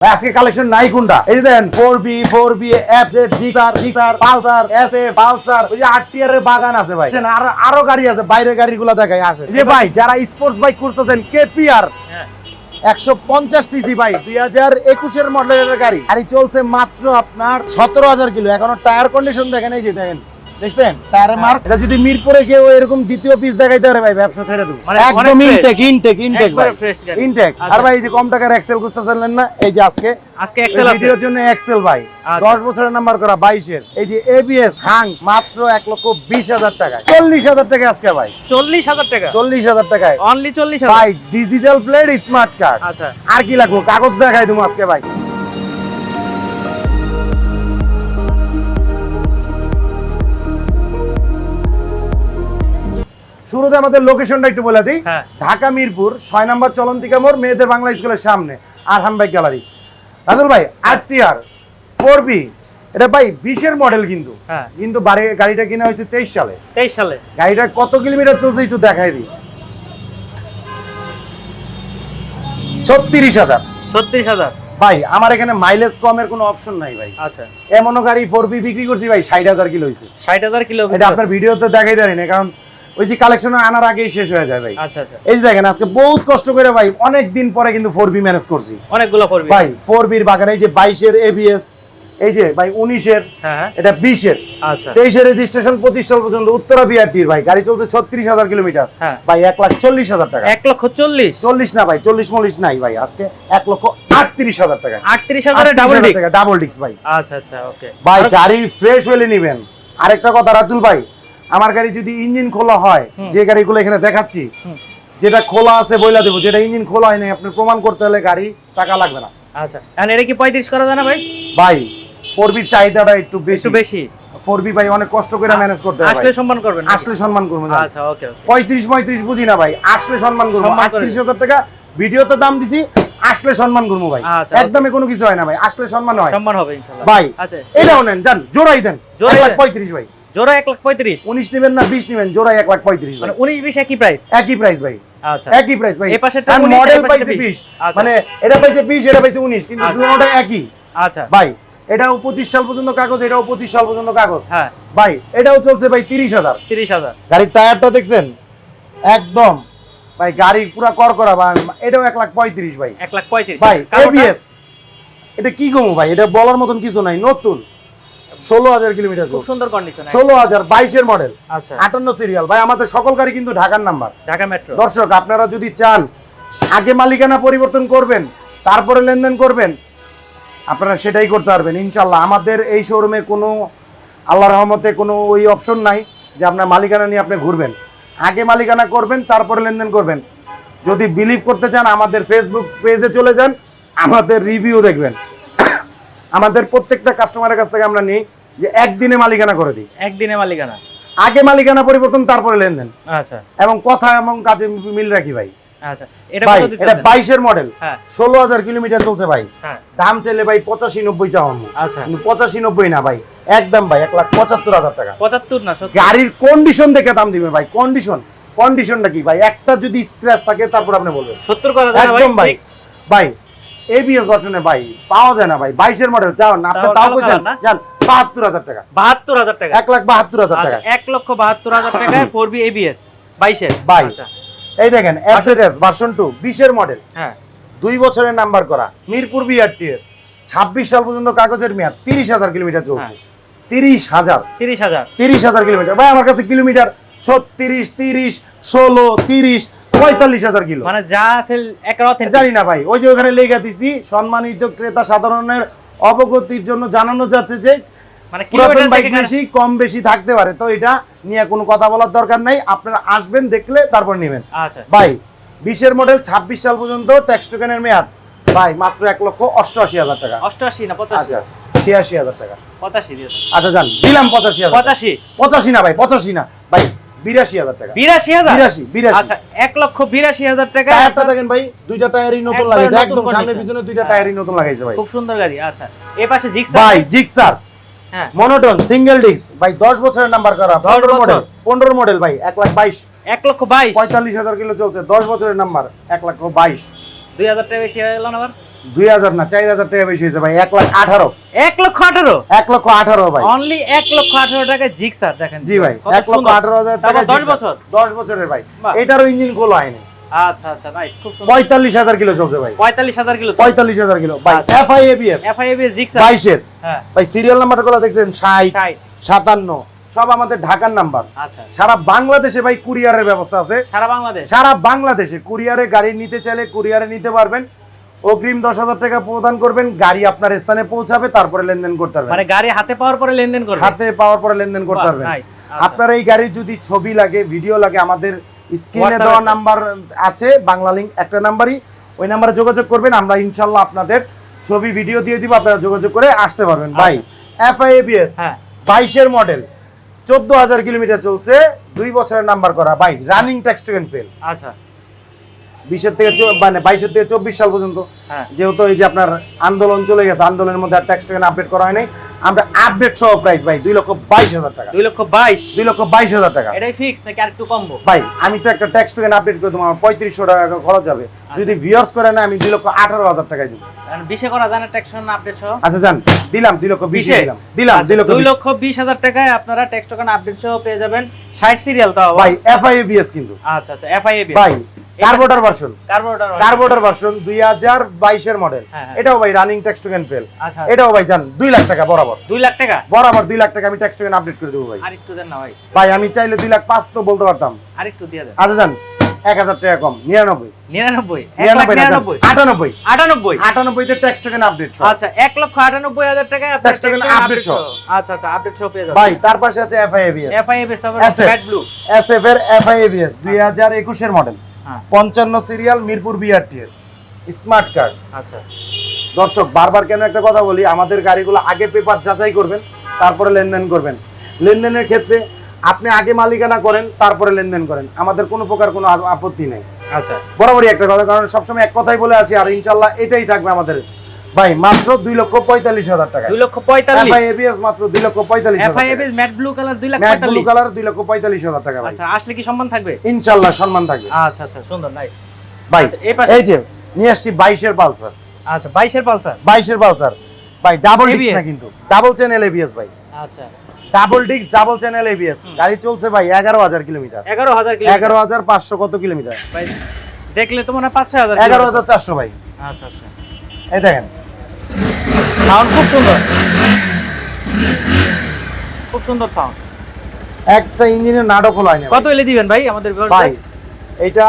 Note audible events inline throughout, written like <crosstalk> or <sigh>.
আজকে কালেকশন নাই কোনটা? এই যে দেখেন four B four B F Z Gixxer Gixxer Pulsar S A Pulsar ওই যে আট টিয়ারের বাগান আছে ভাই? আর আরও গাড়ি আছে বাইরের গাড়িগুলো দেখাই আসে যে ভাই যারা স্পোর্টস বাইক খুঁজতেছেন কেপিআর হ্যাঁ। একশো পঞ্চাশ সিসি ভাই দুই হাজার একুশের মডেলের গাড়ি। গাড়ি চলছে মাত্র আপনার সতেরো হাজার কিলো। এখনও টায়ার কন্ডিশন দেখেন এই যে দেখেন দেখছেন? টায়ারের মার্ক এটা যদি মিরপুরে কেউ এরকম দ্বিতীয় পিস দেখাইতে পারে ভাই ব্যবসা ছেড়ে দেবো। মানে একদম ইনটেক ইনটেক ইনটেক ভাই। ইনটেক আর আচ্ছা। ভাই এই যে কম টাকার এক্সেল খুঁজতেছিলেন না এই যে আজকে। আজকে এক্সেল ভিডিওর জন্য এক্সেল ভাই। আচ্ছা। দশ বছরের নাম্বার করা বাইশের। এই যে এবিএস হাং মাত্র এক লক্ষ বিশ হাজার টাকায়। চল্লিশ হাজার টাকা আজকে ভাই। চল্লিশ হাজার টাকা? চল্লিশ হাজার টাকায়। অনলি চল্লিশ হাজার? ভাই ডিজিটাল প্লেট স্মার্ট কার্ড আচ্ছা। আর কি লাগবো? কাগজ দেখাই দেবো আজকে ভাই। শুরুতে আমাদের লোকেশনটা একটু বলে দিই। হ্যাঁ। ঢাকা মিরপুর ছয় নম্বর চলন্তিকা মোড় মেয়েদের বাংলা স্কুলের সামনে আরহাম বাইক গ্যালারি। রাজুল ভাই আর টি আর ফোর বি এটা ভাই বিশের মডেল কিন্তু। হ্যাঁ। কিন্তু বাড়ি গাড়িটা কিনা হয়েছে তেইশ সালে। তেইশ সালে। গাড়িটা কত কিলোমিটার চলছে একটু দেখাই দিই। ছত্রিশ হাজার। ছত্রিশ হাজার। ভাই আমার এখানে মাইলেজ কমের কোনো অপশন নাই ভাই। আচ্ছা। এমনও গাড়ি ফোর বি বিক্রি করছি ভাই ষাট হাজার কিলো হয়েছে ষাট হাজার কিলো এটা আপনার ভিডিওতে দেখাই দেয় না কারণ ওই যে কালেকশন আনার আগেই শেষ হয়ে যায় ভাই। আচ্ছা আচ্ছা। এই যে দেখেন আজকে বহুত কষ্ট করে ভাই অনেক দিন পরে কিন্তু ফোর বি ম্যানেজ করছি। অনেকগুলো পড়বি ভাই ফোর বির বাগান এই যে বাইশের এবিএস এই যে ভাই উনিশের হ্যাঁ হ্যাঁ। এটা বিশের। আচ্ছা। তেইশের রেজিস্ট্রেশন পঁচিশ সাল পর্যন্ত উত্তরা বিআরটির ভাই গাড়ি চলছে ছত্রিশ হাজার কিলোমিটার। হ্যাঁ। ভাই এক লাখ চল্লিশ হাজার টাকা। এক লক্ষ চল্লিশ? চল্লিশ না ভাই চল্লিশ মল্লিশ নাই ভাই আজকে এক লক্ষ আটত্রিশ হাজার টাকা। আটত্রিশ হাজারে ডাবল ডিস্ক ডাবল ডিস্ক ভাই। আচ্ছা আচ্ছা ওকে ভাই গাড়ি ফ্রেশ হলে নিবেন। আরেকটা কথা রাতুল ভাই আমার গাড়ি যদি ইঞ্জিন খোলা হয়। যে গাড়িগুলো এখানে দেখাচ্ছি যেটা খোলা আছে বইলা দেবো যেটা ইঞ্জিন খোলা হয়নি আপনি প্রমাণ করতে হলে গাড়ি টাকা লাগবে না। আচ্ছা এখন এটা কি পঁয়ত্রিশ করা যায় না ভাই? ভাই ফোরবির চাহিদাটা একটু বেশি। বেশি। ফোরবি ভাই অনেক কষ্ট করে ম্যানেজ করতে হয় আসলে সম্মান করবেন আসলে সম্মান করব জান। আচ্ছা ওকে ওকে। পঁয়ত্রিশ পঁয়ত্রিশ বুঝি না ভাই আসলে সম্মান করব। সম্মান করে আটত্রিশ হাজার টাকা ভিডিওতে দাম দিছি আসলে সম্মান করব ভাই। আচ্ছা, একদমই কোনো কিছু হয় না ভাই আসলে সম্মান হয়। সম্মান হবে ইনশাল্লাহ। ভাই আচ্ছা। এটাও নেন জান জোড়াই দেন লাখ দেন। পঁয়ত্রিশ ভাই। জোড়া এক লাখ পঁয়ত্রিশ। উনিশ নেবেন না বিশ নেবেন জোড়াই এক লাখ পঁয়ত্রিশ মানে উনিশ বিশ একই প্রাইস একই প্রাইস ভাই। আচ্ছা। একই প্রাইস ভাই। এই পাশেরটা আর 19, মডেল পাইছে 20 আচ্ছা। মানে এটা পাইছে 20 এটা পাইছে 19 কিন্তু আচ্ছা। দুটোটা একই। আচ্ছা। ভাই এটাও 25 সাল পর্যন্ত কাগজ এটাও 25 সাল পর্যন্ত কাগজ। হ্যাঁ। ভাই এটাও চলছে ভাই 30000 তিরিশ হাজার। গাড়ির টায়ারটা দেখছেন? একদম। ভাই গাড়ি পুরা কর করা ভাই এটাও 1 লাখ 35 ভাই। এক লাখ পঁয়ত্রিশ। ভাই? এবিএস এটা কি গমু ভাই? এটা বলার মতন কিছু নাই নতুন। 16000 কিলোমিটার খুব সুন্দর কন্ডিশন 16000 22 এর মডেল আচ্ছা। 58 সিরিয়াল ভাই আমাদের সকল গাড়ি কিন্তু ঢাকার নাম্বার ঢাকা মেট্রো দর্শক আপনারা যদি চান আগে মালিকানা পরিবর্তন করবেন তারপরে লেনদেন করবেন আপনারা সেটাই করতে পারবেন ইনশাল্লাহ আমাদের এই শোরুমে কোনো আল্লাহ রহমতে কোনো ওই অপশন নাই যে আপনার মালিকানা নিয়ে আপনি ঘুরবেন। আগে মালিকানা করবেন তারপরে লেনদেন করবেন। যদি বিলিভ করতে চান আমাদের ফেসবুক পেজে চলে যান আমাদের রিভিউ দেখবেন। আমাদের প্রত্যেকটা কাস্টমারের কাছ থেকে আমরা নিই যে একদিনে মালিকানা করে দিই। একদিনে মালিকানা। আগে মালিকানা পরিবর্তন তারপরে লেনদেন। আচ্ছা। এবং কথা এবং কাজে মিল রাখি ভাই। আচ্ছা এটা এটা বাইশের মডেল হ্যাঁ। ষোলো হাজার কিলোমিটার চলছে ভাই। হ্যাঁ। দাম চাইলে ভাই পঁচাশি নব্বই আচ্ছা। পঁচাশি নব্বই না ভাই একদম ভাই এক লাখ পঁচাত্তর হাজার টাকা। পঁচাত্তর না গাড়ির কন্ডিশন দেখে দাম দিবে ভাই কন্ডিশন কন্ডিশনটা কি ভাই? একটা যদি স্ক্র্যাচ থাকে তারপর আপনি বলবেন। সত্তর করা একদম ভাই এবিএস ভার্সনে ভাই পাওয়া যায় না ভাই বাইশের মডেল যাও না আপনি তাও তাও কালো কইছেন কালার না? জান বাহাত্তর হাজার টাকা। বাহাত্তর হাজার টাকা। এক লাখ বাহাত্তর হাজার আচ্ছা টাকা। এক লক্ষ বাহাত্তর হাজার <coughs> টাকায় ফোর বি এবিএস বাইশের। ভাই। আচ্ছা। এই দেখেন এফজেডএস ভার্সন টু বিশের মডেল হ্যাঁ। দুই বছরের নাম্বার করা মিরপুর বিআরটি এর ছাব্বিশ সাল পর্যন্ত কাগজের মেয়াদ তিরিশ হাজার কিলোমিটার চলছে। হ্যাঁ। তিরিশ হাজার। তিরিশ হাজার। তিরিশ হাজার কিলোমিটার। ভাই আমার কাছে কিলোমিটার ছত্রিশ তিরিশ ষোলো তিরিশ পঁয়তাল্লিশ হাজার কিলো। মানে যা আছে জানি না ভাই ওই যে ওখানে লেখা দিছি সম্মানিত ক্রেতা সাধারণের অবগতির জন্য জানানো যাচ্ছে যে মানে পুরাতন বাইক বেশি কম বেশি থাকতে পারে। তো এটা নিয়ে কোনো কথা বলার দরকার নাই। আপনারা আসবেন দেখলে তারপর নেবেন। আচ্ছা। ভাই বিশের মডেল ছাব্বিশ সাল পর্যন্ত ট্যাক্স টোকেনের মেয়াদ। ভাই মাত্র এক লক্ষ অষ্টআশি হাজার টাকা। অষ্টআশি না আচ্ছা ছিয়াশি হাজার টাকা। পঁচাশি আচ্ছা যান দিলাম পঁচাশি হাজার পঁচাশি? পঁচাশি না ভাই পঁচাশি না। ভাই বিরাশি হাজার টাকা। বিরাশি হাজার? বিরাশি বিরাশি। আচ্ছা এক লক্ষ বিরাশি হাজার টাকা টায়ারটা দেখেন ভাই দুইটা টায়ারই নতুন লাগাইছে একদম সামনে পিছনে দুইটা। টায়ারই নতুন লাগাইছে ভাই। খুব সুন্দর গাড়ি আচ্ছা। এ পাশে জিক্স ভাই জিক্সার হ্যাঁ। মনোটন সিঙ্গেল ডিস্ক ভাই দশ বছরের নাম্বার করা দশ পনেরো বছর। মডেল পনেরো মডেল ভাই এক লাখ বাইশ। এক লক্ষ বাইশ? পঁয়তাল্লিশ হাজার কিলো চলছে দশ বছরের নাম্বার এক বাইশ। দুই হাজার টাকা বেশি হয়ে গেল না আবার? দুই হাজার না চার হাজার টাকা বেশি হয়েছে ভাই এক লাখ আঠারো। এক লক্ষ আঠারো? এক লক্ষ আঠারো ভাই। অনলি এক লক্ষ আঠারো টাকায় জিক্সার দেখেন জি ভাই এক লক্ষ আঠারো হাজার টাকা দশ বছর? দশ বছরের ভাই। এটারও ইঞ্জিন খোলা হয়নি আচ্ছা আচ্ছা নাইস খুব পঁয়তাল্লিশ হাজার কিলো চলছে ভাই। পঁয়তাল্লিশ হাজার কিলো পঁয়তাল্লিশ হাজার কিলো। ভাই আচ্ছা। এফ আই এবিএস এফআইএবি বাইশের। হ্যাঁ। ভাই সিরিয়াল নাম্বারটা গুলো দেখছেন? ষাট সাতান্ন। সব আমাদের ঢাকার নাম্বার আচ্ছা। সারা বাংলাদেশে ভাই কুরিয়ারের ব্যবস্থা আছে। সারা বাংলাদেশ? সারা বাংলাদেশে কুরিয়ারে গাড়ি নিতে চাইলে কুরিয়ারে নিতে পারবেন। অগ্রিম দশ হাজার টাকা প্রদান করবেন গাড়ি আপনার স্থানে পৌঁছাবে তারপরে লেনদেন করতে পারবেন। মানে গাড়ি হাতে পাওয়ার পরে লেনদেন করবে হাতে পাওয়ার পরে লেনদেন করতে পারবেন। আচ্ছা। আপনার এই গাড়ির যদি ছবি লাগে ভিডিও লাগে আমাদের স্ক্রিনে দেওয়া নাম্বার আছে বাংলা লিঙ্ক একটা নাম্বারই ওই নাম্বারে যোগাযোগ করবেন আমরা ইনশাল্লাহ আপনাদের ছবি ভিডিও দিয়ে দিব আপনারা যোগাযোগ করে আসতে পারবেন। ভাই এফআইএবিএস হ্যাঁ। বাইশের মডেল চোদ্দ হাজার কিলোমিটার চলছে দুই বছরের নাম্বার করা। ভাই রানিং ট্যাক্স টু ফেল আচ্ছা। বিশের থেকে মানে বাইশের থেকে চব্বিশ সাল পর্যন্ত। হ্যাঁ। যেহেতু এই যে আপনার আন্দোলন চলে গেছে আন্দোলনের মধ্যে আর ট্যাক্স টোকেন আপডেট করা হয় নাই আমরা আপডেট সহ প্রাইস ভাই দুই লক্ষ বাইশ হাজার টাকা। দুই লক্ষ বাইশ। দুই লক্ষ বাইশ হাজার টাকা। এটাই ফিক্স নাকি আর একটু কমবো? ভাই আমি তো একটা ট্যাক্স টোকেন আপডেট করে তোমার পঁয়ত্রিশশো টাকা খরচ হবে। যদি ভিউয়ার্স করে না আমি দুই লক্ষ আঠারো হাজার টাকায় দিব। বিশে করা জানা ট্যাক্সন আপডেট সহ আচ্ছা যান দিলাম দুই লক্ষ বিশ? দিলাম। দিলাম আচ্ছা, দুই লক্ষ দুই বিশ। লক্ষ বিশ হাজার টাকায় আপনারা ট্যাক্স টোকেন আপডেট সহ পেয়ে যাবেন। ষাট সিরিয়াল তাও ভাই এফআইএবিএস কিন্তু। আচ্ছা আচ্ছা এফআইএবি ভাই কার্বোটার ভার্সন কার্বোটার ভার্সন দুই হাজার বাইশের মডেল হ্যাঁ, হ্যাঁ। এটাও ভাই রানিং ট্যাক্স টোকেন ফেল এটাও ভাই জান দুই লাখ টাকা বরাবর। দুই লাখ টাকা? বরাবর দুই লাখ টাকা আমি ট্যাক্স টোকেন আপডেট করে দেবো ভাই। আর একটু দেন না ভাই। ভাই আমি চাইলে দুই লাখ পাঁচ তো বলতে পারতাম। আর একটু দিয়ে দেন। আচ্ছা যান এক হাজার টাকা কম নিরানব্বই। নিরানব্বই? নিরানব্বই না, যান। নিরানব্বই? আটানব্বই। আটানব্বই? আটানব্বইতে ট্যাক্স টোকেন আপডেট আচ্ছা এক লক্ষ আটানব্বই হাজার টাকায় Tax token update আচ্ছা আচ্ছা আপডেট সহ পেয়ে যাবেন। ভাই তার পাশে আছে এফআইএবিএস এফআইএবি তারপর ব্লু এসএফ এর এফআইএবিএস দুই হাজার একুশের মডেল পঞ্চান্ন সিরিয়াল মিরপুর বিআরটি এর। স্মার্ট কার্ড আচ্ছা। দর্শক বারবার কেন একটা কথা বলি আমাদের গাড়িগুলো আগে পেপার যাচাই করবেন তারপরে লেনদেন করবেন। লেনদেনের ক্ষেত্রে আপনি আগে মালিকানা করেন তারপরে লেনদেন করেন। আমাদের কোনো প্রকার কোনো আপত্তি নেই। আচ্ছা। বরাবরই একটা কথা কারণ সবসময় এক কথাই বলে আসি আর ইনশাল্লাহ এটাই থাকবে আমাদের ভাই মাত্র দুই লক্ষ পঁয়তাল্লিশ হাজার টাকা দুই লক্ষ পঁয়তাল্লিশ। এফআইএবিএস মাত্র দুই লক্ষ পঁয়তাল্লিশ এফআইএবি ম্যাট ব্লু কালার দুই লাখ ম্যাট ব্লু কালার দুই লক্ষ পঁয়তাল্লিশ হাজার টাকা ভাই। আচ্ছা আসলে কি সম্মান থাকবে? ইনশাল্লাহ সম্মান থাকবে। আচ্ছা আচ্ছা সুন্দর নাইস ভাই আচ্ছা, এই যে নিয়ে আসছি বাইশের পালসার। আচ্ছা বাইশের পালসার? বাইশের পালসার। ভাই ডাবল ডিস্ক না কিন্তু ডাবল চ্যানেল এবিএস ভাই। আচ্ছা। Double disc double channel ABS. গাড়ি চলছে ভাই এগারো হাজার কিলোমিটার। এগারো হাজার এগারো হাজার পাঁচশো কত কিলোমিটার? ভাই দেখলে তো মনে হয় পাঁচ হাজার এগারো হাজার চারশো ভাই। আচ্ছা আচ্ছা। এই দেখেন সাউন্ড খুব সুন্দর। খুব সুন্দর সাউন্ড একটা ইঞ্জিনের নাটক হয়নি কত এলে দিবেন ভাই আমাদের ভাই এটা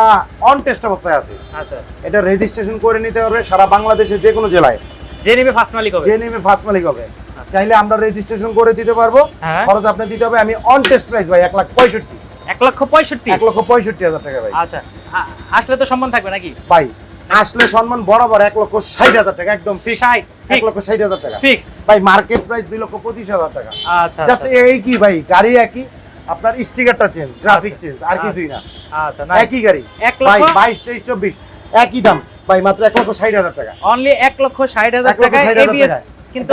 অন টেস্ট অবস্থায় আছে। আচ্ছা। এটা রেজিস্ট্রেশন করে নিতে হবে সারা বাংলাদেশে যে কোনো জেলায়। যে নেবে ফার্স্ট মালিক হবে। যে নেমে ফার্স্ট মালিক হবে। চাইলে আমরা রেজিস্ট্রেশন করে দিতে পারব। হ্যাঁ। খরচ আপনি দিতে হবে। আমি অন টেস্ট প্রাইস ভাই এক লাখ পঁয়ষট্টি। এক লক্ষ পঁয়ষট্টি? এক লক্ষ পঁয়ষট্টি হাজার টাকা ভাই। আচ্ছা। আসলে তো সম্মান থাকবে নাকি? ভাই আসলে সম্মান বরাবর এক লক্ষ ষাট হাজার টাকা একদম ফিক্স এক লক্ষ ষাট হাজার টাকা। ফিক্সড ভাই মার্কেট প্রাইস দুই লক্ষ পঁচিশ হাজার টাকা। আচ্ছা জাস্ট আচ্ছা এই কি ভাই গাড়ি একই আপনার স্টিকারটা চেঞ্জ গ্রাফিক চেঞ্জ আর। কিছুই না। আচ্ছা একই গাড়ি। এক লক্ষ? বাইশ তেইশ চব্বিশ একই দাম। ভাই মাত্র এক লক্ষ ষাট হাজার টাকা। অনলি এক লক্ষ ষাট হাজার টাকায় এবিএস কিন্তু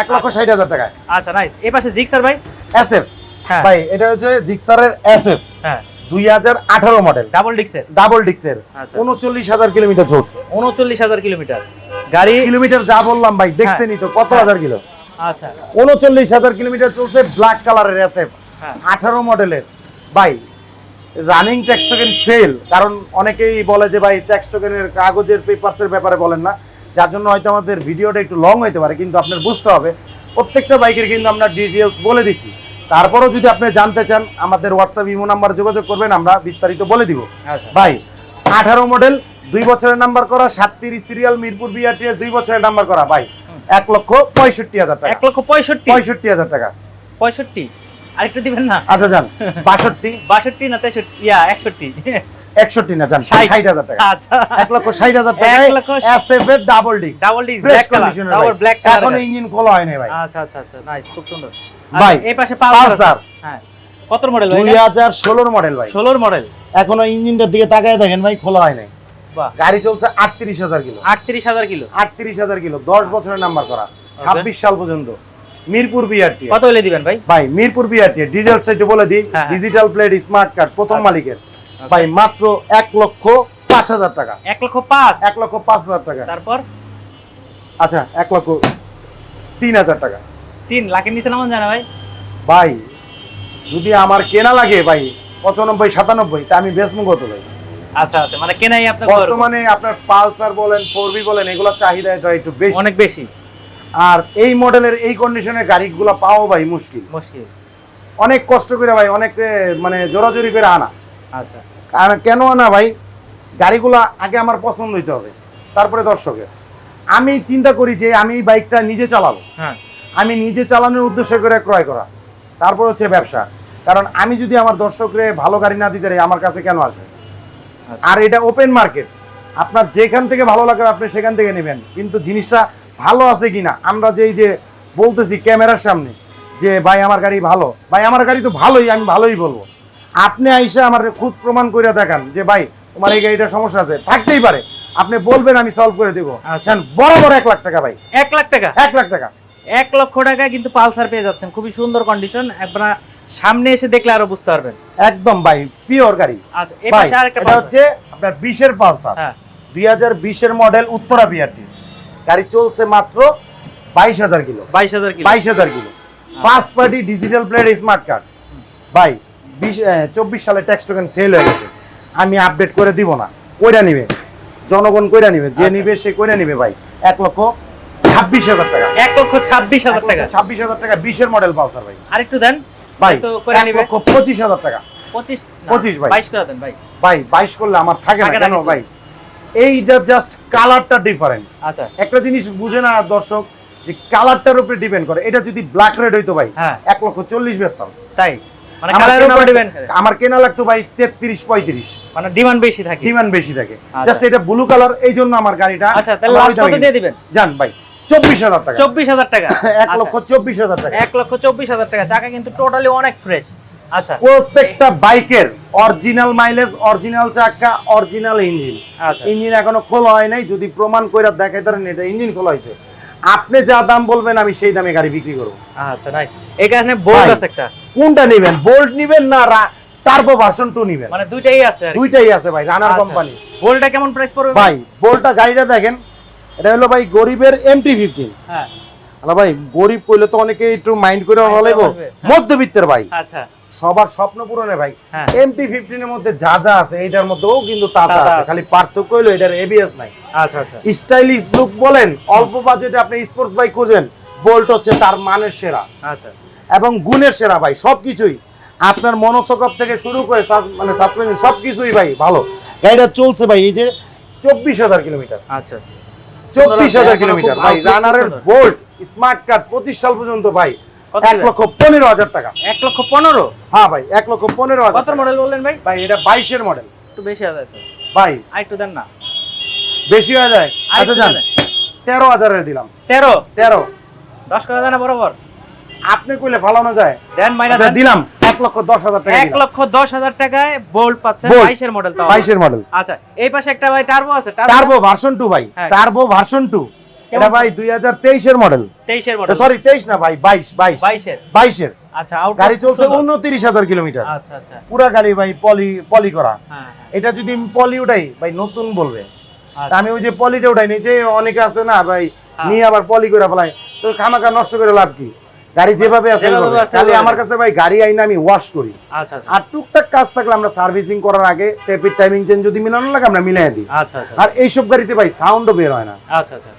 এক লক্ষ ষাট হাজার টাকায়। আচ্ছা নাইস এই পাশে জিক্সার ভাই? এসএফ হ্যাঁ। ভাই এটা হচ্ছে জিক্সারের এসএফ হ্যাঁ। দুই হাজার আঠারো মডেল ডাবল ডিক্সের ডাবল ডিক্সের। উনচল্লিশ হাজার কিলোমিটার চলছে উনচল্লিশ হাজার কিলোমিটার। গাড়ি কিলোমিটার যা বললাম ভাই দেখছেনই তো কত হ্যাঁ। হাজার কিলো? আচ্ছা। উনচল্লিশ হাজার কিলোমিটার চলছে ব্ল্যাক কালারের এসএফ হ্যাঁ। আঠারো মডেলের ভাই রানিং ট্যাক্স টোকেন ফেল কারণ অনেকেই বলে যে ভাই ট্যাক্স টোকেনের কাগজের পেপারসের ব্যাপারে বলেন না। যার জন্য হয়তো আমাদের ভিডিওটা একটু লং হতে পারে কিন্তু আপনার বুঝতে হবে। প্রত্যেকটা বাইকের কিন্তু আমরা ডিটেলস বলে দিচ্ছি। তারপরেও যদি আপনি জানতে চান আমাদের হোয়াটসঅ্যাপ ইমো নাম্বার যোগাযোগ করবেন আমরা বিস্তারিত বলে দিব। আচ্ছা। ভাই আঠারো মডেল দুই বছরের নাম্বার করা সাতত্রিশ সিরিয়াল মিরপুর বিআরটিএস দুই বছরের নাম্বার করা। ভাই এক লক্ষ পঁয়ষট্টি হাজার টাকা। এক লক্ষ পঁয়ষট্টি? পঁয়ষট্টি হাজার টাকা। পঁয়ষট্টি? আরেকটু দিবেন না? আচ্ছা যান। বাষট্টি? বাষট্টি না তেষট্টি? ইয়া একষট্টি। একষট্টি না যান। ষাট। হাজার টাকা। আচ্ছা। এক লক্ষ ষাট হাজার টাকায় এক লক্ষ এসএফ এর double disc double black colour double black colour এখনও ইঞ্জিন খোলা হয়নি ভাই। আচ্ছা আচ্ছা আচ্ছা। নাইস খুব সুন্দর। ভাই, এই পাশে পালসার। হ্যাঁ। কত মডেল ভাই? হাজার ষোলোর মডেল ভাই। ষোলোর মডেল এখনও ইঞ্জিনটার দিকে তাকায় দেখেন ভাই খোলা হয় নাই। গাড়ি চলছে আটত্রিশ হাজার কিলো। আটত্রিশ হাজার কিলো? আটত্রিশ হাজার কিলো দশ বছরের নাম্বার করা ছাব্বিশ সাল পর্যন্ত। মিরপুর বিআরটি কত হলে দিবেন ভাই? ভাই মিরপুর বিআরটি ডিটেলস একটু বলে দিই। ডিজিটাল প্লেট স্মার্ট কার্ড প্রথম আচ্ছা। মালিকের। ভাই মাত্র এক লক্ষ পাঁচ হাজার টাকা। এক লক্ষ পাঁচ? এক লক্ষ পাঁচ হাজার টাকা। তারপর? আচ্ছা এক লক্ষ তিন হাজার টাকা। তিন লাখের নিচে নামান জানা ভাই। ভাই যদি আমার কেনা লাগে ভাই পঁচানব্বই সাতানব্বই তা আমি বেসমু কত ভাই? আচ্ছা আচ্ছা মানে কেনাই আপনার বর্তমানে আপনার পালসার বলেন বলেন এগুলো একটু বেশি। অনেক বেশি। আর এই মডেলের এই কন্ডিশনের গাড়িগুলো পাওয়া ভাই মুশকিল। মুশকিল। অনেক কষ্ট করে ভাই অনেক মানে জোরাজোরি করে আনা। আচ্ছা। কেন আনা ভাই? গাড়িগুলো আগে আমার পছন্দ হইতে হবে তারপরে দর্শকের। আমি চিন্তা করি যে আমি এই বাইকটা নিজে চালাবো। হ্যাঁ। আমি নিজে চালানোর উদ্দেশ্য করে ক্রয় করা। তারপর হচ্ছে ব্যবসা। কারণ আমি যদি আমার দর্শকরে ভালো গাড়ি না দিতে আমার কাছে কেন আসবে? আচ্ছা। আর এটা ওপেন মার্কেট আপনার যেখান থেকে ভালো লাগে আপনি সেখান থেকে নেবেন। কিন্তু জিনিসটা ভালো আছে কিনা আমরা যেই যে বলতেছি ক্যামেরার সামনে যে ভাই আমার গাড়ি ভালো। ভাই আমার গাড়ি তো ভালোই আমি ভালোই বলব। আপনি আইসা আমার খুদ প্রমাণ করে দেখান যে ভাই তোমার এই গাড়িটা সমস্যা আছে। থাকতেই পারে। আপনি বলবেন আমি সলভ করে দেবো। আচ্ছা। দেন, বরাবর এক লাখ টাকা ভাই। এক লাখ টাকা? এক লাখ টাকা। এক লক্ষ টাকায় কিন্তু পালসার পেয়ে যাচ্ছেন। খুবই সুন্দর কন্ডিশন আপনারা সামনে এসে দেখলে আরও বুঝতে পারবেন। একদম ভাই পিওর গাড়ি। আচ্ছা এই পাশে আরেকটা এটা হচ্ছে আপনার বিশের পালসার। হ্যাঁ। দুই হাজার বিশের মডেল উত্তরা বিআরটি গাড়ি চলছে মাত্র বাইশ হাজার কিলো। বাইশ হাজার কিলো। বাইশ হাজার kilo. First party digital plate smart card ভাই বিশ চব্বিশ সালে ট্যাক্স টোকেন ফেল হয়ে গেছে। আমি আপডেট করে দিব না। কইরা নিবে। জনগণ কইরা নিবে। যে আচ্ছা। নিবে সে কইরা নিবে ভাই। এক লক্ষ ছাব্বিশ হাজার টাকা। এক লক্ষ ছাব্বিশ হাজার টাকা। ছাব্বিশ হাজার টাকা বিশের মডেল পালসার ভাই। আরেকটু দেন ভাই তো করে এক লক্ষ পঁচিশ হাজার টাকা। পঁচিশ না, 25 ভাই। বাইশ করে দেন ভাই। ভাই বাইশ করলে আমার থাকে না কেন ভাই? এইটা জাস্ট কালারটা ডিফারেন্ট আচ্ছা। একটা জিনিস বুঝে না দর্শক যে কালারটার উপরে ডিপেন্ড করে। এটা যদি ব্ল্যাক রেড হইতো ভাই হ্যাঁ। এক লক্ষ চল্লিশ বেচতাম। তাই? মানে আমার কেনা লাগতো- ভাই তেত্রিশ পঁয়ত্রিশ। মানে ডিমান্ড বেশি থাকে। ডিমান্ড বেশি থাকে। আচ্ছা। জাস্ট এটা ব্লু কালার এই জন্য আমার গাড়িটা আচ্ছা তাহলে দিয়ে দিবেন? যান ভাই। চব্বিশ হাজার টাকা। চব্বিশ হাজার টাকা। <laughs> এক লক্ষ চব্বিশ হাজার টাকা। এক লক্ষ চব্বিশ হাজার টাকা। চাকা কিন্তু টোটালি অনেক ফ্রেশ আচ্ছা। প্রত্যেকটা বাইকের অরিজিনাল মাইলেজ অরিজিনাল চাকা অরিজিনাল ইঞ্জিন আচ্ছা। ইঞ্জিন এখনও খোলা হয় নাই। যদি প্রমাণ দেখাই ধরেন এটা ইঞ্জিন খোলা হয়েছে। আপনি যা দাম বলবেন আমি সেই দামে গাড়ি বিক্রি করব। আচ্ছা নাই। এখানে বোর্ড আছে একটা। কোনটা নেবেন? বোল্ট নিবেন না টার্বো ভার্সন নিবেন? মানে দুইটাই আছে দুইটাই আছে ভাই রানার। কোম্পানি বোল্টটা কেমন প্রাইস পড়বে ভাই? বোল্টটা গাড়িটা দেখেন এটা হলো ভাই গরিবের এমটি ফিফটিন হ্যাঁ। ভাই গরিব কইলে তো অনেকে একটু মাইন্ড করে বলবে। হ্যাঁ। মধ্যবিত্তের ভাই। আচ্ছা। সবার স্বপ্ন পূরণে ভাই। হ্যাঁ। এমটি ফিফটিনের মধ্যে যা যা আছে এইটার মধ্যেও কিন্তু তা তা তা তা আছে। খালি পার্থক্য হইল এটার এবিএস নাই। আচ্ছা আচ্ছা। স্টাইলিশ লুক বলেন অল্প বাজেটে আপনি স্পোর্টস বাইক খোঁজেন বোল্ট হচ্ছে তার মানের সেরা। আচ্ছা। এবং গুণের সেরা ভাই সবকিছুই। আপনার মনোসকাপ থেকে শুরু করে মানে সাসপেনশন সবকিছুই ভাই ভালো। গাড়িটা চলছে ভাই এই যে চব্বিশ হাজার কিলোমিটার। আচ্ছা। চব্বিশ হাজার কিলোমিটার। ভাই রানারের বোল্ট স্মার্ট কার্ড পঁচিশ সাল পর্যন্ত ভাই এক লক্ষ পনেরো হাজার টাকা। এক লক্ষ পনেরো? হ্যাঁ ভাই এক লক্ষ পনেরো হাজার কত মডেল বললেন ভাই? ভাই এটা বাইশের মডেল একটু বেশি আছে তো। ভাই আর একটু দেন না। বেশি হয়ে যায়? আচ্ছা যান। তেরো হাজারের দিলাম। তেরো? তেরো। দশ করে দেন না বরাবর। আপনি কইলে ফালানো যায়? দেন মাইনাস আচ্ছা দিলাম। এক লক্ষ দশ হাজার টাকা এক লক্ষ দশ হাজার টাকায় বোল্ট পাচ্ছেন বাইশের মডেল বাইশের মডেল আচ্ছা এই পাশে একটা ভাই টার্বো আছে টার্বো ভার্সন টু ভাই। টার্বো ভার্সন টু এটা ভাই দুই হাজার তেইশের মডেল তেইশের মডেল সরি তেইশ না ভাই বাইশ বাইশ। বাইশের। বাইশের। আচ্ছা গাড়ি চলছে উনত্রিশ হাজার কিলোমিটার। আচ্ছা আচ্ছা। পুরা গাড়ি ভাই পলি পলি করা। হ্যাঁ হ্যাঁ। এটা যদি পলি উঠাই ভাই নতুন বলবে। আচ্ছা। আমি ওই যে পলিটা উঠাই নি যে অনেকে আছে না ভাই হ্যাঁ। নিয়ে আবার পলি করে ফেলাই তো খামাকা নষ্ট করে লাভ কি? গাড়ি যেভাবে আছে খালি আমার কাছে ভাই গাড়ি আইনা আমি ওয়াশ করি। আচ্ছা আচ্ছা। আর টুকটাক কাজ থাকলে আমরা সার্ভিসিং করার আগে টেপির টাইমিং চেঞ্জ যদি মিলানো লাগে আমরা মিলাই দিই। আচ্ছা আর এইসব গাড়িতে ভাই সাউন্ডও বের হয় না। আচ্ছা আচ্ছা।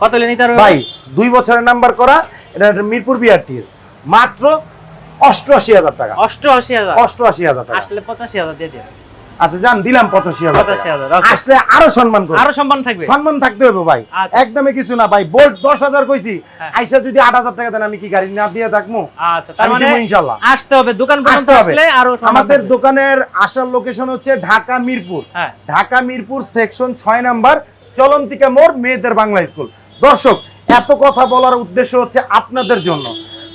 কত লেনি তার ভাই? দুই বছরের নাম্বার করা এটা মিরপুর বিআরটি মাত্র অষ্টআশি হাজার টাকা। অষ্টআশি হাজার। অষ্টআশি হাজার টাকা। আসলে পঁচাশি হাজার দিয়ে দিন। আচ্ছা যান দিলাম পঁচাশি হাজার okay। আসলে আরও সম্মান করব। আরও সম্মান থাকবে? সম্মান থাকতে হবে ভাই। আচ্ছা। একদমই কিছু না ভাই বোল্ট দশ হাজার কইছি। হ্যাঁ। আইসা যদি আট হাজার টাকা দেন আমি কি গাড়ি না দিয়ে থাকব আচ্ছা তার মানে ইনশাল্লাহ। আসতে হবে দোকান আসতে হবে। আমাদের দোকানের আসার লোকেশন হচ্ছে ঢাকা মিরপুর। হ্যাঁ। ঢাকা মিরপুর সেকশন ছয় নাম্বার চলন্তিকা মোড় মেয়েদের বাংলা স্কুল। দর্শক এত কথা বলার উদ্দেশ্য হচ্ছে আপনাদের জন্য।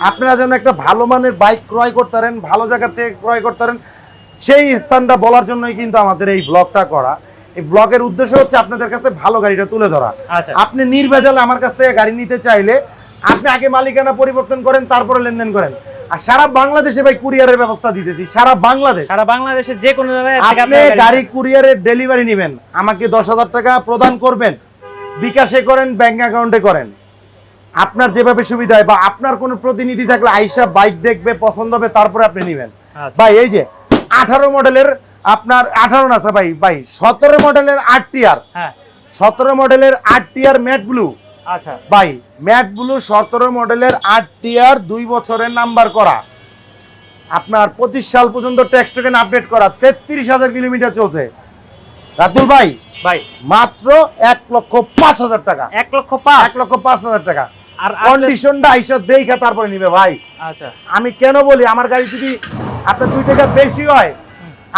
আপনারা যেন একটা ভালো মানের বাইক ক্রয় করতে পারেন ভালো জায়গা থেকে ক্রয় করতে পারেন। সেই স্থানটা বলার জন্যই কিন্তু আমাদের এই ব্লগটা করা। এই ব্লগের উদ্দেশ্য হচ্ছে আপনাদের কাছে ভালো গাড়িটা তুলে ধরা। আচ্ছা। আপনি নির্ভেজালে আমার কাছ থেকে গাড়ি নিতে চাইলে আপনি আগে মালিকানা পরিবর্তন করেন তারপরে লেনদেন করেন। আর সারা বাংলাদেশে ভাই কুরিয়ারের ব্যবস্থা দিতেছি সারা বাংলাদেশ। সারা বাংলাদেশে যে কোনো জায়গায় আপনি গাড়ি গাড়ি কুরিয়ারের ডেলিভারি নেবেন আমাকে দশ হাজার টাকা প্রদান করবেন বিকাশে করেন ব্যাংক অ্যাকাউন্টে করেন। আপনার যেভাবে সুবিধা হয় বা আপনার কোনো প্রতিনিধি থাকলে আইসা বাইক দেখবে পছন্দ হবে তারপরে আপনি নেবেন। আচ্ছা। ভাই এই যে আঠারো মডেলের আপনার আঠারো না ভাই ভাই সতেরো মডেলের আট টিয়ার হ্যাঁ। সতেরো মডেলের আট টিয়ার ম্যাট ব্লু আচ্ছা। ভাই ম্যাট ব্লু সতেরো মডেলের আট টিয়ার দুই বছরের নাম্বার করা। আপনার পঁচিশ সাল পর্যন্ত ট্যাক্স টোকেন আপডেট করা তেত্রিশ হাজার কিলোমিটার চলছে। রাতুল ভাই ভাই। মাত্র এক লক্ষ পাঁচ হাজার টাকা। এক লক্ষ পাঁচ। এক লক্ষ পাঁচ হাজার টাকা। আর কন্ডিশনটা আইসা দেখা তারপরে নিবে ভাই। আচ্ছা। আমি কেন বলি আমার গাড়ি যদি আপনার দুই টাকা বেশি হয়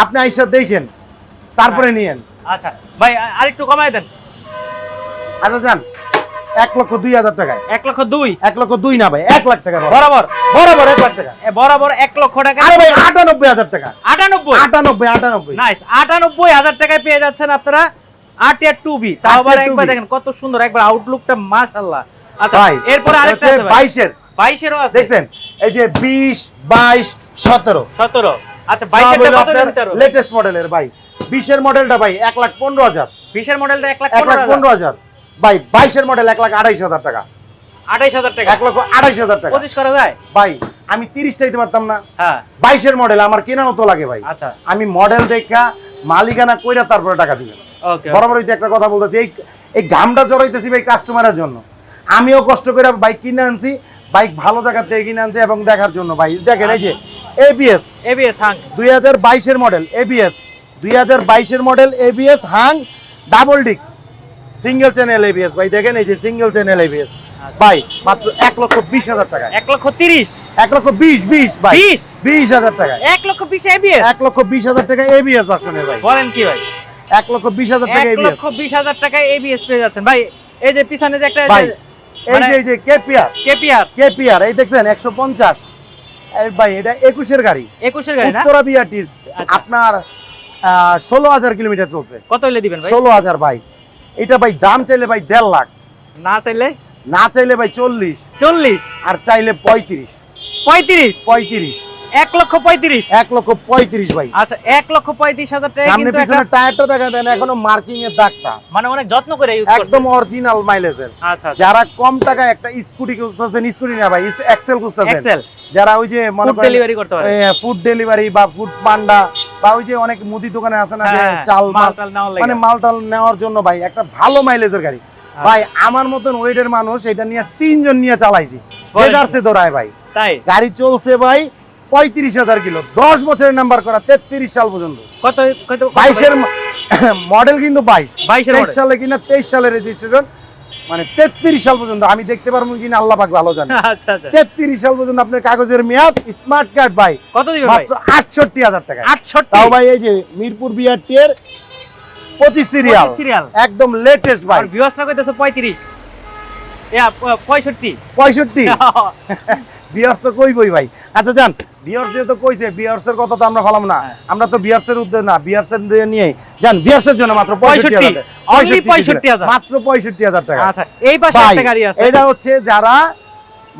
আপনি আইসা দেখেন তারপরে নিয়েন। আচ্ছা ভাই আরেকটু কমাই দেন। আচ্ছা যান। এক লক্ষ দুই হাজার টাকায়। এক লক্ষ দুই? এক লক্ষ দুই না ভাই এক লাখ টাকা বরাবর। বরাবর এক লাখ টাকা। বরাবর এক লক্ষ টাকা। আরে ভাই আটানব্বই হাজার টাকা। আটানব্বই? আটানব্বই আটানব্বই। নাইস আটানব্বই হাজার টাকায় পেয়ে যাচ্ছেন আপনারা আট ইয়ার টু বি তাও আবার একবার দেখেন কত সুন্দর একবার আউটলুকটা মাশাআল্লাহ। আচ্ছা এরপর আরেকটা আছে বাইশের। বাইশেরও আছে। দেখছেন এই যে বিশ বাইশ সতেরো। সতেরো। আচ্ছা লেটেস্ট মডেলের ভাই। বিশের মডেলটা ভাই এক লাখ পনেরো হাজার। বিশের মডেলটা এক লাখ এক লাখ পনেরো হাজার? ভাই বাইশের মডেল এক লাখ আড়াইশ হাজার টাকা। আঠাইশ হাজার টাকা? এক লক্ষ আড়াইশ হাজার টাকা। পঁচিশ করা যায়? ভাই আমি তিরিশ চাইতে পারতাম না। হ্যাঁ। বাইশের মডেল আমার কেনাও তো লাগে ভাই। আচ্ছা। আমি মডেল দেখা মালিকানা কইরা তারপরে টাকা দিবেন। ওকে। বরাবর হইতে একটা কথা বলতেছি এই এই ঘামটা জড়াইতেছি ভাই কাস্টমারের জন্য। আমিও কষ্ট করে বাইক কিনে আনছি বাইক ভালো জায়গা থেকে কিনে আনছি এবং দেখার জন্য ভাই। দেখেন এই যে এবিএস এবিএস হাং দুই হাজার বাইশের মডেল এবিএস দুই হাজার বাইশের মডেল এবিএস হাং ডাবল ডিক্স সিঙ্গেল চ্যানেল এবিএস ভাই দেখেন এই যে সিঙ্গেল চ্যানেল এবিএস ভাই মাত্র এক লক্ষ বিশ হাজার টাকা এক লক্ষ তিরিশ এক লক্ষ বিশ বিশ ভাই বিশ হাজার টাকা এক লক্ষ বিশ এবিএস এক লক্ষ বিশ হাজার টাকা এবিএস ভার্সনের ভাই বলেন কি ভাই এক লক্ষ বিশ হাজার টাকা এবিএস লক্ষ বিশ হাজার টাকায় এবিএস পেয়ে যাচ্ছেন ভাই এই যে পিছনে যে একটা ভাই এই যে এই যে কেপিআর কেপিআর কেপিআর এই দেখছেন একশো পঞ্চাশ ভাই এটা একুশের গাড়ি। একুশের গাড়ি উত্তরা বিআরটির আচ্ছা। আপনার ষোলো হাজার কিলোমিটার চলছে। কত হইলে দিবেন ষোলো হাজার ভাই। এটা ভাই দাম চাইলে ভাই দেড় লাখ। না চাইলে? না চাইলে ভাই চল্লিশ। চল্লিশ? আর চাইলে পঁয়ত্রিশ। পঁয়ত্রিশ? পঁয়ত্রিশ। এক লক্ষ পঁয়ত্রিশ। এক লক্ষ পঁয়ত্রিশ ভাই। আচ্ছা এক লক্ষ পঁয়ত্রিশ হাজার টাকা সামনে পিছনে টায়ারটা দেখা দেন এখনও মার্কিং এর দাগটা। মানে অনেক যত্ন করে ইউজ একদম অরিজিনাল মাইলেজের আচ্ছা আচ্ছা। যারা কম টাকায় একটা স্কুটি খুঁজতেছেন স্কুটি না ভাই এক্সেল খুঁজতেছেন। এক্সেল যারা ওই যে মনে ফুড ডেলিভারি করতে পারে। ফুড ডেলিভারি বা ফুড পান্ডা বা ওই যে অনেক মুদি দোকানে আছে না যে হ্যাঁ, চাল মানে লাগে। মাল টাল নেওয়ার জন্য ভাই একটা ভালো মাইলেজের গাড়ি। ভাই আমার মতন ওয়েটের মানুষ এটা নিয়ে তিনজন নিয়ে চালাইছি। দৌড়ায় ভাই। তাই? গাড়ি চলছে ভাই পঁয়ত্রিশ হাজার কিলো। দশ বছরের নাম্বার করা তেত্রিশ সাল পর্যন্ত। কত বাইশের মডেল কিন্তু বাইশ। 22 এর তেইশ সালে কিনা তেইশ সালের রেজিস্ট্রেশন মানে তেত্রিশ সাল পর্যন্ত আমি দেখতে পারব কিনা আল্লাহ পাক ভালো জানে। আচ্ছা আচ্ছা। তেত্রিশ সাল পর্যন্ত আপনার কাগজের মেয়াদ স্মার্ট কার্ড ভাই। কত ভাই? মাত্র আটষট্টি হাজার টাকা। আটষট্টি? তাও ভাই এই যে মিরপুর বিআরটি এর পঁচিশ সিরিয়াল সিরিয়াল একদম লেটেস্ট ভাই। আর ভিউয়ার্সরা কইতেছে পঁয়ত্রিশ। পঁয়ষট্টি। পঁয়ষট্টি। <laughs> বিয়ার্স তো কইবই ভাই। আচ্ছা যান বিয়ার্স যেহেতু কইছে বিয়ার্স এর কথা তো আমরা ফলাম না। হ্যাঁ। আমরা তো বিয়ার্স এর উদ্যোগ না বিয়ার্স এর দিয়ে নিয়ে যান বিয়ার্স এর জন্য মাত্র পঁয়ষট্টি 65 হাজার only 65,000 মাত্র পঁয়ষট্টি হাজার টাকা। আচ্ছা এই পাশে একটা গাড়ি আছে। এটা হচ্ছে যারা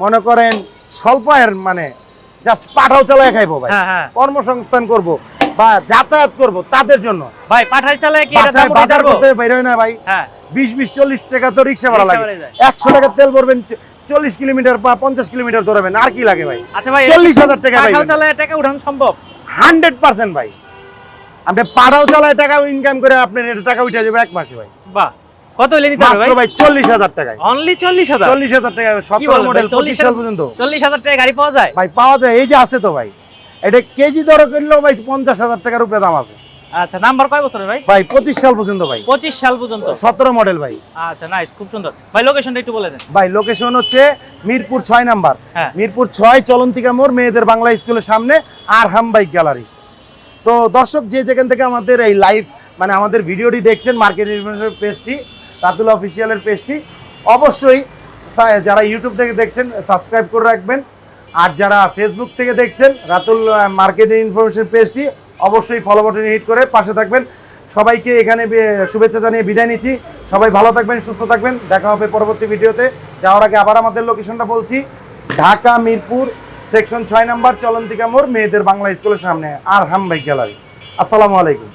মনে করেন স্বল্প আয়ের মানে জাস্ট পাঠাও চালায় খাইবো ভাই। হ্যাঁ হ্যাঁ। কর্মসংস্থান করব বা যাতায়াত করব তাদের জন্য। ভাই পাঠাই চালায় কি এটা দাম বাজার করতে বের হয় না ভাই। হ্যাঁ। বিশ বিশ চল্লিশ টাকা তো রিক্সা ভাড়া লাগে। ভাড়ায় যায়। একশো টাকা তেল ভরবেন চল্লিশ কিলোমিটার বা পঞ্চাশ কিলোমিটার ধরবেন আর কি লাগে ভাই? আচ্ছা ভাই চল্লিশ হাজার টাকা টাকা উঠানো সম্ভব? হান্ড্রেড পার্সেন্ট ভাই। আপনি পাড়াও চালায় টাকা ইনকাম করে আপনার এটা টাকা উঠে যাবে এক মাসে ভাই। বাহ কত হইলে নিতে পারবে ভাই? ভাই চল্লিশ হাজার টাকায়। অনলি চল্লিশ হাজার? চল্লিশ হাজার টাকা কি সতেরো বলেন মডেল ভাই, পঁচিশ 40 সাল পর্যন্ত। চল্লিশ হাজার টাকা গাড়ি পাওয়া যায়? ভাই পাওয়া যায় এই যে আছে তো ভাই। এটা কেজি দর করলেও ভাই পঞ্চাশ হাজার টাকার উপরে দাম আছে। আচ্ছা নাম্বার কয় বছরের ভাই? ভাই পঁচিশ সাল পর্যন্ত ভাই। পঁচিশ সাল পর্যন্ত? সতেরো মডেল ভাই। আচ্ছা নাইস খুব সুন্দর। ভাই লোকেশনটা একটু বলে দেন। ভাই লোকেশন হচ্ছে মিরপুর ছয় নাম্বার। হ্যাঁ। মিরপুর ছয় চলন্তিকা মোড় মেয়েদের বাংলা স্কুলের সামনে আর হাম বাইক গ্যালারি তো দর্শক যে যেখান থেকে আমাদের এই লাইভ মানে আমাদের ভিডিওটি দেখছেন মার্কেট ইনফরমেশন পেজটি রাতুল অফিসিয়ালের পেজটি অবশ্যই যারা ইউটিউব থেকে দেখছেন সাবস্ক্রাইব করে রাখবেন। আর যারা ফেসবুক থেকে দেখছেন রাতুল মার্কেট ইনফরমেশন পেজটি অবশ্যই ফলো বাটনে হিট করে পাশে থাকবেন। সবাইকে এখানে শুভেচ্ছা জানিয়ে বিদায় নিচ্ছি। সবাই ভালো থাকবেন, সুস্থ থাকবেন। দেখা হবে পরবর্তী ভিডিওতে। যাওয়ার আগে আবার আমাদের লোকেশনটা বলছি। ঢাকা, মিরপুর সেকশন ছয় নম্বর চলন্তিকা মোড়, মেয়েদের বাংলা স্কুলের সামনে আর হাম বাইক গ্যালারি আসসালামু আলাইকুম।